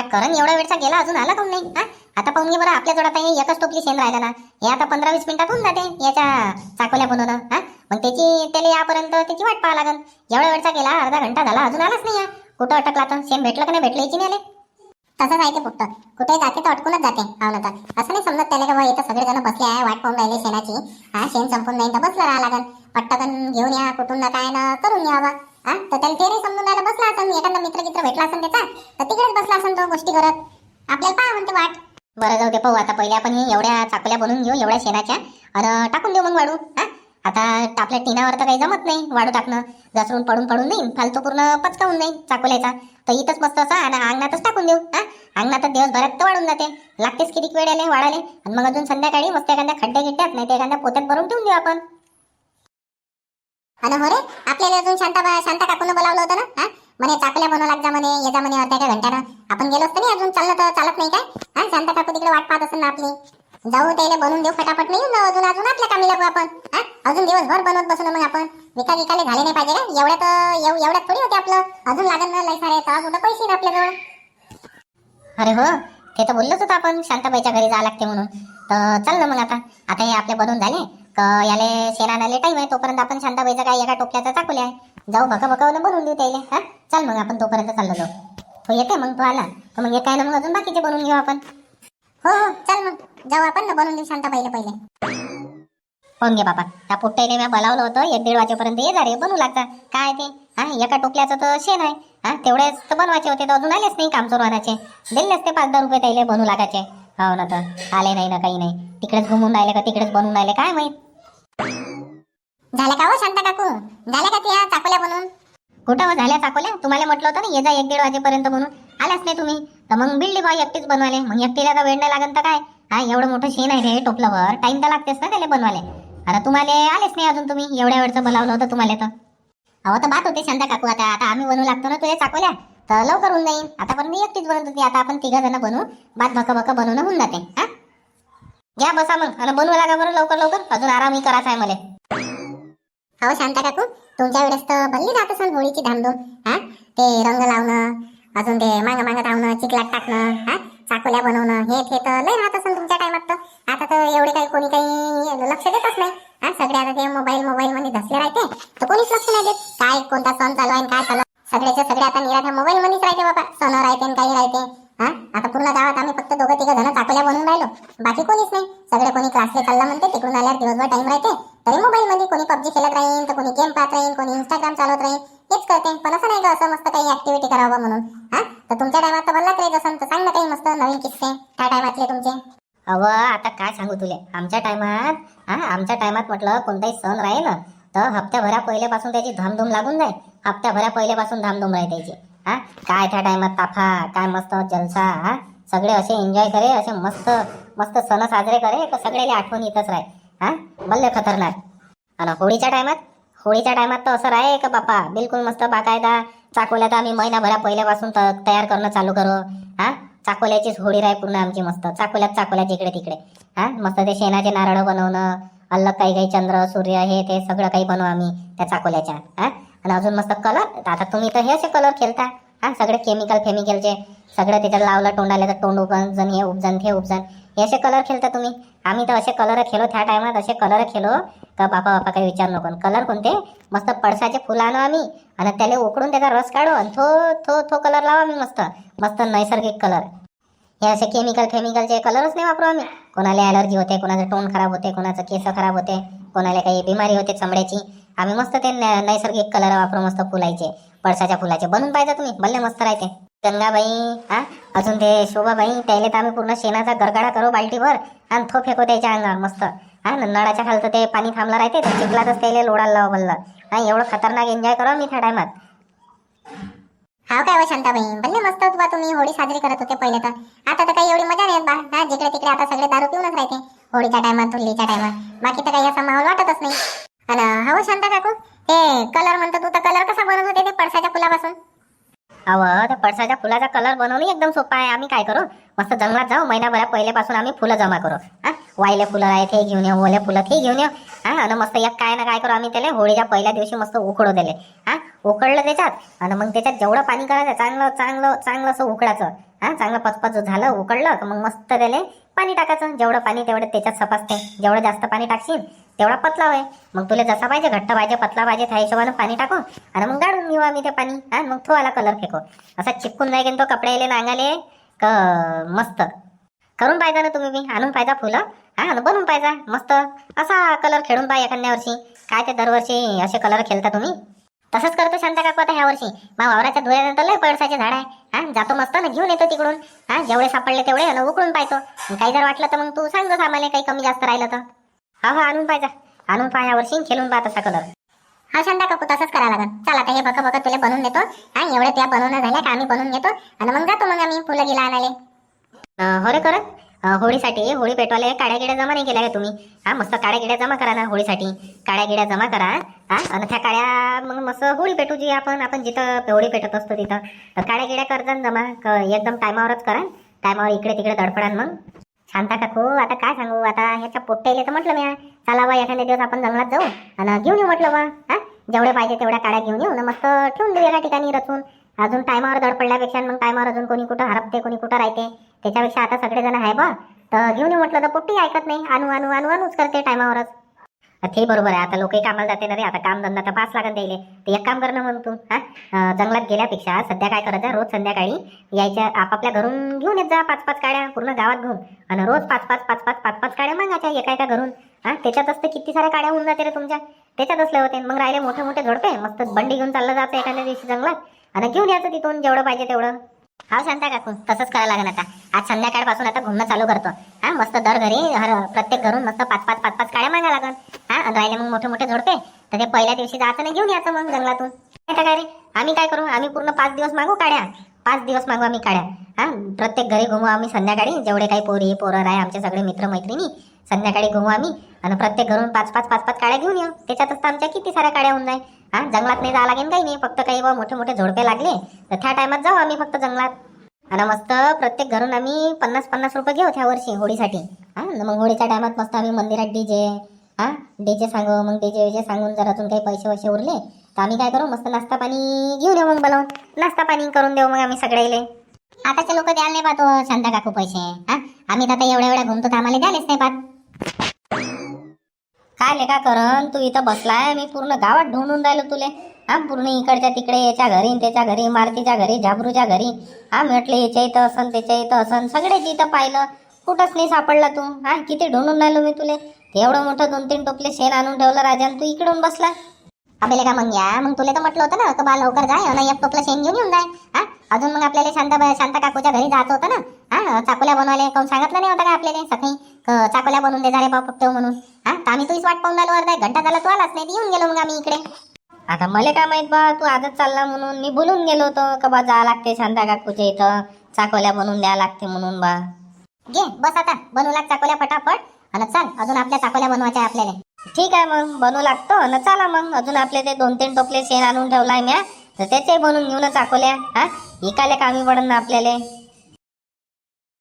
हा करण एवढा वेळचा गेला अजून आला काऊन नाही? हा? आता पाहून घे बरं आपल्या जोडात हे एकच टोपली शेण राहिला ना हे आता पंधरा वीस मिनिटात होऊन जाते याच्या चाकोल्या बनवणं हा? मग त्याची त्याला यापर्यंत त्याची वाट पाहा लागन. एवढा वेळचा गेला अर्धा घंटा झाला अजून आलाच नाही कुठं अटकला तर शेण भेटलं का नाही भेटलं याची नाही आले तसंच आहे ते फक्त. कुठे जाते तर अटकूनच जाते आवलं तर असं नाही समजत त्याला का बा इथं सगळेजण बसले आहे वाट पाहून राहिले शेणाची. हा शेण संपून नाही तर बसला राहा लागेल पट्टकन घेऊन या कुठून ना काय ना करून या बा हा? तर त्याला ते नाही समजून राहिलं बसला असेल एखादा मित्र गित्र भेटला असेल त्याचा तर तिकडेच बसला असेल तो गोष्टी करत आपल्याला पहा म्हणते वाट. बरं जाऊ दे पाहू. आता पहिले आपण हे एवढ्या चाकल्या बनवून घेऊ एवढ्या शेणाच्या आणि टाकून देऊ मग वाढू हा? आता आपल्या टिनावर तर काही जमत नाही वाढू टाकणं. घसरून पडून पडून नाही फालतू पूर्ण पचकावून नाही चाकोल्याचा. तर इथंच मस्त असं आणि अंगणातच टाकून देऊ हा? अंगणातच दिवसभरात तर वाढून जाते. लागतेच किती वेळ आले वाढाले. आणि मग अजून संध्याकाळी मस्त एखाद्या खड्डे गिड्ड्यात नाही तर एखाद्या पोत्यात भरून ठेवून देऊ आपण. आणि हो रे आपल्याला अजून शांता शांता काकून बोलावलं होतं ना? हा? म्हणे चाकल्या बनवू लागजा म्हणे ये जा म्हणे अर्ध्या एका घंट्यानं. आपण गेलो असतो नाही अजून चाललं तर चालत नाही काय? हा शांता काकू तिकडे वाट पाहत असेल ना आपली. जाऊ त्याला बनवून देऊ फटाफट नाही ना अजून अजून आपल्या कामी लागू आपण. हा? अजून दिवसभर बनवत बसू ना मग आपण. विका विकाले झाले नाही पाहिजे का एवढ्यात एव- एवढ्यात थोडी होते आपलं. अजून लागेल ना लई सारे तर कुठं पैसे नाही आपल्याजवळ अरे हो ते तर बोललोच होतं आपण. शांताबाईच्या घरी जावं लागते म्हणून. तर चल ना मग आता. आता हे आपले बनवून झाले. का याले शेणानाले टाईम आहे तोपर्यंत आपण शांताबाईचा काय एका टोपल्याचा चाकूले आहे. जाऊ भका भका बनवून देऊ त्याला हा? चल मग आपण तोपर्यंत चाललो जाऊ. हो येते मग तो आला. तर मग काय ना मग अजून बाकीचे बनवून घेऊ आपण. हो हो चल मग. जाऊ आपण ना बनवून देऊ शांताबाईला पहिले होऊन घे बाबा. त्या पोट्ट्याने मी बोलावलं होतं एक दीड वाजेपर्यंत ये जा रे बनवू लागता. काय ते? हा एका टोपल्याचं तर शेण आहे. हा तेवढेच तर बनवायचे होते तर अजून आलेच नाही कामचोरवानाचे दिले असते पाच दहा रुपये त्याला बनवू लागायचे. हो ना तर. आले नाही ना काही नाही. तिकडेच घुमून राहिले का तिकडेच बनवून राहिले काय माहीत? झाल्या का हो शांता काकू? झाल्या का त्या चाकोल्या बनवून? कुठं हो झाल्या चाकोल्या? तुम्हाला म्हटलं होतं ना ये जा एक दीड वाजेपर्यंत म्हणून. आल्याच नाही तुम्ही. तर मग बिल्डी बा एकटीच बनवाले मग एकटीला तर वेळ नाही लागत तर काय? हा एवढं मोठं शेण आहे रे टोपल्यावर टाइम तर लागतेच ना त्याला बनवाले आता तुम्हाला आलेच नाही अजून तुम्ही. एवढ्या वेळचं बोलावलं होतं तुम्हाला तर. अहो तर बात होते शांता काकू. आता आता आम्ही बनवू लागतो ना तुझ्या चाकोल्या. तर लवकर होऊन जाईल आतापर्यंत मी एकटीच बनवत होती. आता आपण तिघा जण बनवू बात भक भक बनवणं होऊन जाते. हा? घ्या बसा मग. आणि बनवू लागा बरं लवकर लवकर. अजून आरामही करायचा आहे मला. हो शांता काकू तुमच्या वेळेस तर भल्ली जात असेल होळीची धामधूम. हा? ते रंग लावणं अजून ते मांग मांग धावणं चिखलात टाकणं हा? चाकोल्या बनवणं हे ते तर लय राहत असेल तुमच्या टायमात तर आता तर एवढे काही कोणी काही लक्ष देतच नाही. हा सगळे आता ते मोबाईल मोबाईल मध्ये धसले राहते. तर कोणीच लक्ष नाही देत. काय कोणता सण चालू आहे काय चालू सगळ्याच्या सगळ्या आता निराठा मोबाईल मध्येच राहते बाबा. सण राहते काही राहते. हा? आता पूर्ण गावात आम्ही फक्त दोघं तिघं जण चाकल्या बनून राहिलो. बाकी कोणीच नाही. सगळे कोणी क्लासला चालला म्हणते तिकडून आल्यावर दिवसभर टाइम राहते. तरी मोबाईल मध्ये कोणी पबजी खेळत राहील तर कोणी गेम पाहत राहील कोणी इंस्टाग्राम चालवत राहील हेच करते. पण असं नाही का असं मस्त काही ऍक्टिव्हिटी करावं म्हणून. हा? तर तुमच्या टायमात तर भल्लाच राहील असं तर सांग ना काही मस्त नवीन किस्से. त्या टायमातले तुमचे? अव आता काय सांगू तुले? आमच्या टायमात हा? आमच्या टायमात म्हटलं कोणताही सण राहील ना तर हप्त्याभरा पहिल्यापासून त्याची धामधूम लागून जाईल हप्त्याभरा पहिल्यापासून धामधूम राही त्याची हा? काय त्या टायमात ताफा काय मस्त जलसा हा? सगळे असे एन्जॉय करे असे मस्त मस्त सण साजरे करे तर सगळ्याला आठवण येतच राहे हा? मल्ल खतरनाक. आणि होळीच्या टायमात होळीच्या टायमात तर असं राहे का बापा बिलकुल मस्त बाकायदा चाकोल्या तर आम्ही महिनाभरा पहिल्यापासून तयार करणं चालू करू. हा? चाकोल्याचीच होळी राहे पूर्ण आमची मस्त. चाकोल्यात चाकोल्यात इकडे तिकडे. हा? मस्त ते शेणाचे नारळ बनवणं अलग काही काही चंद्र सूर्य हे ते सगळं काही बनवू आम्ही त्या चाकोल्याच्या हा? आणि अजून मस्त कलर आता तुम्ही तर हे असे कलर खेळता हा? सगळे केमिकल फेमिकलचे सगळं त्याच्यात लावलं तोंडाला तर तोंड उपजन हे उपजन हे उपजन हे असे कलर खेळता तुम्ही. आम्ही तर असे कलर खेळो त्या टायमात असे कलर खेळो का बापा बापा काही विचार नको. कलर कोणते? मस्त पडसाचे फुलं आणू आम्ही आणि त्याला उकडून त्याचा रस काढू आणि थो थो थो कलर लावा आम्ही मस्त. मस्त नैसर्गिक कलर हे असे केमिकल फेमिकलचे कलरच नाही वापरू आम्ही. कोणाला ॲलर्जी होते कोणाचं तोंड खराब होते कोणाचं केस खराब होते कोणाला काही बिमारी होते चमड्याची. आम्ही मस्त ते नैसर्गिक कलर वापरू मस्त फुलायचे पळसाच्या फुलाचे. बनवून पाहिजे तुम्ही भले मस्त राहते. गंगाबाई हा? अजून ते शोभाबाई त्याला तर आम्ही पूर्ण शेणाचा गरगाडा करू बाल्टीवर आणि थो फेको त्याच्या अंगावर मस्त. हा न- नळाच्या खालचं ते पाणी थांबलं राहते चिखलातच त्याला लोडायला लावा बल्लं हा एवढं खतरनाक एन्जॉय करू मी त्या टायमात हाव काय हो शांताबाई? भले मस्त होत बा तुम्ही. होळी साजरी करत होते पहिले तर. आता तर काही एवढी मजा नाही येत बा. हा जिकडे तिकडे आता सगळे दारू पिऊनच राहते. होळीच्या टायमात होळीच्या टायमात बाकी तर काही असा माहोल वाटतच नाही. अन हो शांता काकू? ते कलर म्हणतो तू तर कलर कसा बनवत होते ते पडसाच्या फुलापासून? अव त्या पळसाच्या फुलाचा कलर बनवणे एकदम सोपा आहे. आम्ही काय करू? मस्त जंगलात जाऊ. महिनाभरा पहिल्यापासून आम्ही फुलं जमा करू. हा? वायले फुलं आहे ते घेऊन येऊ. ओले फुलं ते घेऊन येऊ. हा? आणि मस्त एक काय ना काय करू आम्ही त्याला. होळीच्या पहिल्या दिवशी मस्त उकडू दिले हा? उकडलं त्याच्यात. आणि मग त्याच्यात जेवढं पाणी करायचं चांगलं चांगलं चांगलं असं उकडायचं. हा? चांगलं पचपच झालं उकडलं मग मस्त त्याला पाणी टाकायचं. जेवढं पाणी तेवढं त्याच्यात सपासते जेवढं जास्त पाणी टाकशील तेवढा पतला होय. मग तुला जसा पाहिजे घट्ट पाहिजे पतला पाहिजे त्या हिशोबानं पाणी टाकू आणि मग गाडून घेऊ आम्ही ते पाणी. हा मग तो आला कलर फेको असा चिपकून जाईल तो कपड्याले नांगाले क मस्त. करून पाहिजा ना तुम्ही बी आणून पाहिजा फुलं. हा आणि बनवून पाहिजा मस्त. असा कलर खेळून पाहिजे एखाद्या वर्षी. काय ते दरवर्षी असे कलर खेळता तुम्ही. तसंच करतो शांता काकू आता ह्या वर्षी. मग वावराच्या धुळ्यानंतर लय पळसाचे झाड आहे. हा जातो मस्त ना घेऊन येतो तिकडून. हा जेवढे सापडले तेवढे आणि उकळून पाहतो. काही जर वाटलं तर मग तू सांग जसं आम्हाला काही कमी जास्त राहिलं तर. हा हा आणून पाहिजे आणून पहा वर्षी खेळून पाहत तसा कलर हा शांता काकू तसंच करावं लागेल चला आता हे बघ बघ तुला बनवून देतो. आणि एवढे त्या बनवणं झाल्या का आम्ही बनवून घेतो. आणि मग जातो मग आम्ही फुलं गेला आणाले हो रे करत होळीसाठी होळी पेटवाले काड्या गिड्या जमा नाही केल्या का तुम्ही? हा मस्त काड्या गिड्या जमा करा ना होळीसाठी. काड्या गिड्या जमा करा हा. आणि त्या काड्या मग मस्त होळी पेटू जी आपण आपण जिथं होळी पेटत असतो तिथं. तर काड्या गिड्या करजा जमा एकदम टायमावरच करा टायमावर इकडे तिकडे दडपडान मग. शांता काकू आता काय सांगू? आता ह्याच्या पोट्ट्याला तर म्हटलं मी चला बा एखाद्या दिवस आपण जंगलात जाऊ आणि घेऊन येऊ म्हटलं बा हा? जेवढ्या पाहिजे तेवढ्या काड्या घेऊन येऊ ना मस्त ठेवून देऊ एका ठिकाणी रचून. अजून टायमावर धडपडल्यापेक्षा मग टायमावर अजून कोणी कुठं हरपते कोणी कुठं राहते त्याच्यापेक्षा आता सगळेजण आहे बा. तर घेऊन येऊ म्हटलं तर पोट्टी ऐकत नाही. आणू आणू आणू आणूच करते टायमावरच ते बरोबर आहे. आता लोकही कामाला जाते ना रे. आता काम धंदा तर पाच लागत द्यायले. ते एक काम कर ना मग तू हा? जंगलात गेल्यापेक्षा सध्या काय करायचं? रोज संध्याकाळी यायच्या आपापल्या घरून घेऊन येत जा. पाच पाच काड्या पूर्ण गावात घेऊन. आणि रोज पाच पाच पाच पाच पाच पाच काड्या मागायच्या एका एका घरून. हा त्याच्यातच असते किती साऱ्या काड्या होऊन जाते रे तुमच्या. त्याच्यात असले होते. मग राहिले मोठे मोठे झोडपे. मस्त बंडी घेऊन चाललं जातं एखाद्या दिवशी जंगलात. आणि घेऊन यायचं तिथून. जेवढं पाहिजे तेवढं. हा शांता काकू तसंच करायला लागेल आता. आज संध्याकाळपासून आता घुमणं चालू करतो. हा मस्त दर घरी हर प्रत्येक घरून मस्त पाच पाच पाच पाच काड्या मागा लागन. राहिले मग मोठे मोठे झोडपे. तर ते पहिल्या दिवशी जायचं नाही घेऊन यायचं मग जंगलातून. काय रे? आम्ही काय करू? आम्ही पूर्ण पाच दिवस मागू काड्या? पाच दिवस मागू आम्ही काड्या. हा? प्रत्येक घरी घुमू आम्ही संध्याकाळी. जेवढे काही पोरी पोरं आहे आमचे सगळे मित्र मैत्रिणी संध्याकाळी घुमू आम्ही. आणि प्रत्येक घरून पाच पाच पाच पाच काड्या घेऊन येऊ. त्याच्यातच तर आमच्या किती साऱ्या काड्या होऊन जाईल. हा? जंगलात नाही जावं लागेल काही नाही. फक्त काही बा मोठे मोठे झोडपे लागले. तर त्या टायमात जाऊ आम्ही फक्त जंगलात. आणि मस्त प्रत्येक घरून आम्ही पन्नास पन्नास रुपये घेऊ त्या वर्षी होळीसाठी हा? मग होळीच्या टायमात मस्त आम्ही मंदिरात डी जे हा? डीजे सांगू मग डीजे विजे सांगून जर अजून काही पैसे वैसे उरले तर आम्ही काय करू? मस्त नाश्ता पाणी घेऊन येऊ मग बनवून. नाश्ता पाणी करून देऊ मग आम्ही सगळ्याले. आताचे लोक द्यायला नाही पाहतो शांता काकू पैसे हा? आम्ही तर आता एवढ्या एवढ्या घुमतो तर आम्हाला द्यायलाच नाही पाहत. काय लेखा करण तू इथं बसलाय? मी पूर्ण गावात ढूंढून राहिलो तुले. हा पूर्ण इकडच्या तिकडे याच्या घरी त्याच्या घरी मारुतीच्या घरी झाबरूच्या घरी. हा म्हटलं याच्या इथं असन त्याच्या इथं असन. सगळेच इथं पाहिलं. कुठंच नाही सापडला तू. हा किती ढूंढून राहिलो मी तुले. एवढं मोठं दोन तीन टोपले शेण आणून ठेवलं राजान तू इकडून बसला. अबेले का मग या? मग तुला तर म्हटलं होतं ना का बा लवकर जाय ना एक टोपलं शेण घेऊन येऊन जाय. हा? अजून मग आपल्याला शांता शांता काकूच्या घरी जात होतं ना. हा? चाकोल्या बनवायला कोण सांगितलं नाही होतं का आपल्याला? सकाळी चाकोल्या बनवून दे जा रे म्हणून. हा? तर आम्ही तुझीच वाट पाहून आलो अर्धा घंटा झाला तू आलाच नाही येऊन गेलो मग आम्ही इकडे. आता मला काय माहीत बा तू आजच चालला म्हणून. मी बोलून गेलो होतो का बा जा लागते शांता काकूच्या इथं चाकोल्या बनवून द्या लागते म्हणून बा. घे बस आता. बनवू लाग चाकोल्या फटाफट. आणि चाल अजून आपल्या चाकोल्या बनवायच्या आहे आपल्याला. ठीक आहे मग बनवू लागतो. ना चला मग अजून आपले ते दोन तीन टोपले शेण आणून ठेवलाय म्या. तर त्याचे बनवून घेऊन चाकोल्या हा? इकाले कामी पडन ना आपल्याला.